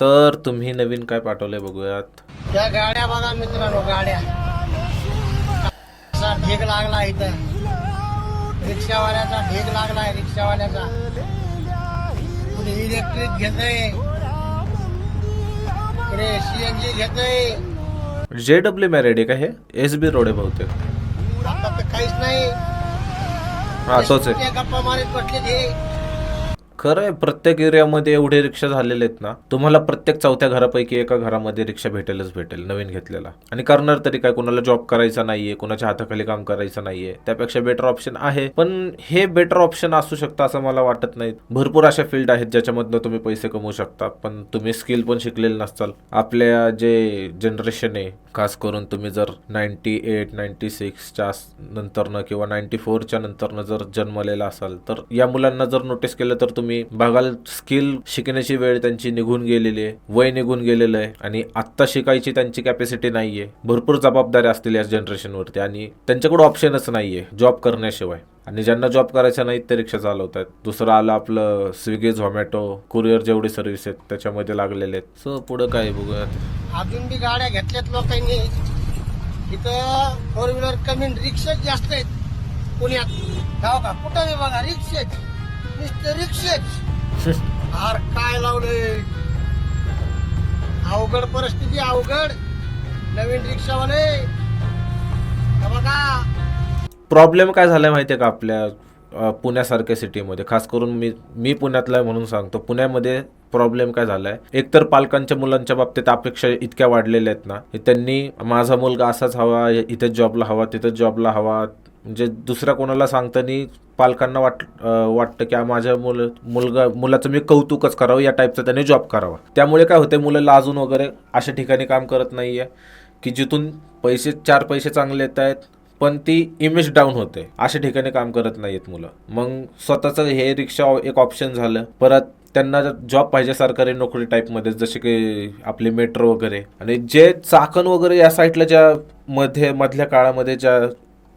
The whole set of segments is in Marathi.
तर तुम्ही नवीन काय पाठवलंय बघूयात. त्या गाड्या बघा मित्रांनो गाड्या. ढीग लागला इथं. रिक्षावाल्याचा ढीग लागलाय रिक्षावाल्याचा. कुणी इलेक्ट्रिक घेतय. कुणी सीएनजी घेतय. जे डब्ल्यू मॅरेड आहे का हे? एस बी रोड आहे बहुतेक. आता तर काहीच नाही. हा तोच आहे. गप्पा मारीत ते खरं आहे प्रत्येक एरियामध्ये एवढे रिक्षा झालेले आहेत ना तुम्हाला प्रत्येक चौथ्या घरापैकी एका घरामध्ये रिक्षा भेटेलच भेटेल नवीन घेतलेला. आणि करणार तरी काय कोणाला जॉब करायचा नाहीये कोणाच्या हाताखाली काम करायचं नाहीये त्यापेक्षा बेटर ऑप्शन आहे. पण हे बेटर ऑप्शन असू शकतं असं मला वाटत नाही. भरपूर अशा फील्ड आहेत ज्याच्यामधनं तुम्ही पैसे कमवू शकता पण तुम्ही स्किल पण शिकलेले नसताल. आपल्या जे जनरेशन आहे खास करून तुम्ही जर नाईन्टी एट नाईन्टी सिक्सच्या नंतरनं किंवा नाईन्टी फोरच्या नंतरनं जर जन्मलेला असाल तर या मुलांना जर नोटीस केलं तर तुम्ही बघाल स्किल शिकण्याची वेळ त्यांची निघून गेलेली आहे. वय निघून गेलेलं आहे. आणि आत्ता शिकायची त्यांची कॅपॅसिटी नाहीये. भरपूर जबाबदाऱ्या असतील या जनरेशनवरती आणि त्यांच्याकडे ऑप्शनच नाहीये. जॉब करण्याशिवाय. आणि ज्यांना जॉब करायचा नाही ते रिक्षा चालवत आहेत दुसरं आलं आपलं स्विगी झोमॅटो कुरिअर जेवढे सर्व्हिस आहेत त्याच्यामध्ये लागलेले आहेत. सो पुढं काय बघूया बघूयात. अजून बी गाड्या घेतल्यात लोकांनी. इथं फोर व्हीलर कमी रिक्षाच जास्त आहेत. पुण्यात. गाव का कुठं बघा रिक्षेच नुसते रिक्षेच आर काय लावले अवघड परिस्थिती अवघड. नवीन रिक्षावाले. बघा. प्रॉब्लेम काय झालाय माहितीये का आपल्या पुण्यासारख्या सिटीमध्ये खास करून मी मी पुण्यातला आहे म्हणून सांगतो. पुण्यामध्ये प्रॉब्लेम काय झालाय? एकतर पालकांच्या मुलांच्या बाबतीत अपेक्षा इतक्या वाढलेल्या आहेत ना त्यांनी माझा मुलगा असाच हवा इथेच जॉबला हवा तिथेच जॉबला हवा म्हणजे दुसऱ्या कोणाला सांगताना पालकांना वाट वाटतं की माझ्या मुल मुलगा मुलाचं मी कौतुकच करावं या टाईपचा त्याने जॉब करावा. त्यामुळे काय होतं मुलं लाजून वगैरे अशा ठिकाणी काम करत नाही आहे की जिथून पैसे चार पैसे चांगले येत आहेत पण ती इमेज डाऊन होते. अशा ठिकाणी काम करत नाहीत मुलं. मग स्वतःचं हे रिक्षा एक ऑप्शन झालं. परत त्यांना जॉब पाहिजे सरकारी नोकरी टाईपमध्ये जसे की आपले मेट्रो वगैरे. आणि जे चाकण वगैरे या साईडला ज्या मध्ये मधल्या काळामध्ये ज्या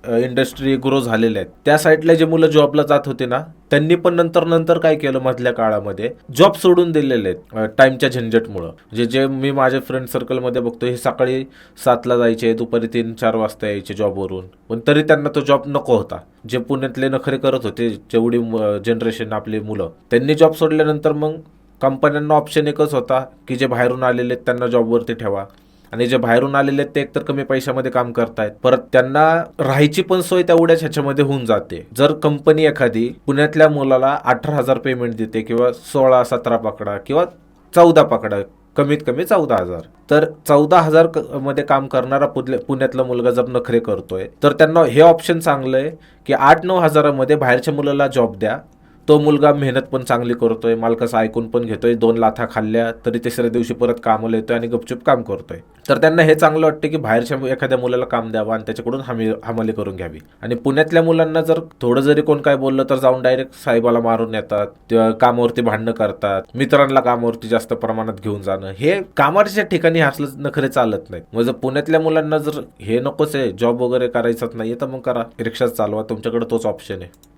इंडस्ट्री ग्रो झालेल्या आहेत. त्या साईडला जे मुलं जॉबला जात होते ना त्यांनी पण नंतर नंतर काय केलं मधल्या काळामध्ये? जॉब सोडून दिलेले आहेत टाइमच्या झंझटमुळं. म्हणजे जे मी माझ्या फ्रेंड सर्कलमध्ये बघतो हे सकाळी सातला जायचे दुपारी तीन चार वाजता यायचे जॉबवरून पण तरी त्यांना तो जॉब नको होता. जे पुण्यातले नखरे करत होते जेवढी जनरेशन आपली मुलं त्यांनी जॉब सोडल्यानंतर मग कंपन्यांना ऑप्शन एकच होता की जे बाहेरून आलेले आहेत त्यांना जॉबवरती ठेवा. आणि जे बाहेरून आलेले आहेत ते एकतर कमी पैशामध्ये काम करतायत. परत त्यांना राहायची पण सोय तेवढ्याच ह्याच्यामध्ये होऊन जाते. जर कंपनी एखादी पुण्यातल्या मुलाला अठरा हजार पेमेंट देते किंवा सोळा सतरा पकडा किंवा चौदा पकडा कमीत कमी चौदा हजार. तर चौदा हजार क- मध्ये काम करणारा पुण्यातला मुलगा जर नखरे करतोय तर त्यांना हे ऑप्शन चांगलं आहे की आठ नऊ हजारामध्ये बाहेरच्या मुलाला जॉब द्या. तो मुलगा मेहनत पण चांगली करतोय मालकाचं ऐकून पण घेतोय दोन लाथा खाल्ल्या तरी तिसऱ्या दिवशी परत कामाला येतोय आणि गपचूप काम करतोय. तर त्यांना हे चांगलं वाटतं की बाहेरच्या एखाद्या मुलाला काम द्यावं आणि त्याच्याकडून हमी हमाली करून घ्यावी. आणि पुण्यातल्या मुलांना जर थोडं जरी कोण काय बोललं तर जाऊन डायरेक्ट साहेबाला मारून येतात किंवा कामावरती भांडणं करतात मित्रांना कामावरती जास्त प्रमाणात घेऊन जाणं. हे कामाच्या ठिकाणी हे असलं नखरे चालत नाही मग म्हणजे जर पुण्यातल्या मुलांना जर हे नकोच आहे जॉब वगैरे करायचाच नाही तर मग करा. रिक्षा चालवा तुमच्याकडे तोच ऑप्शन आहे.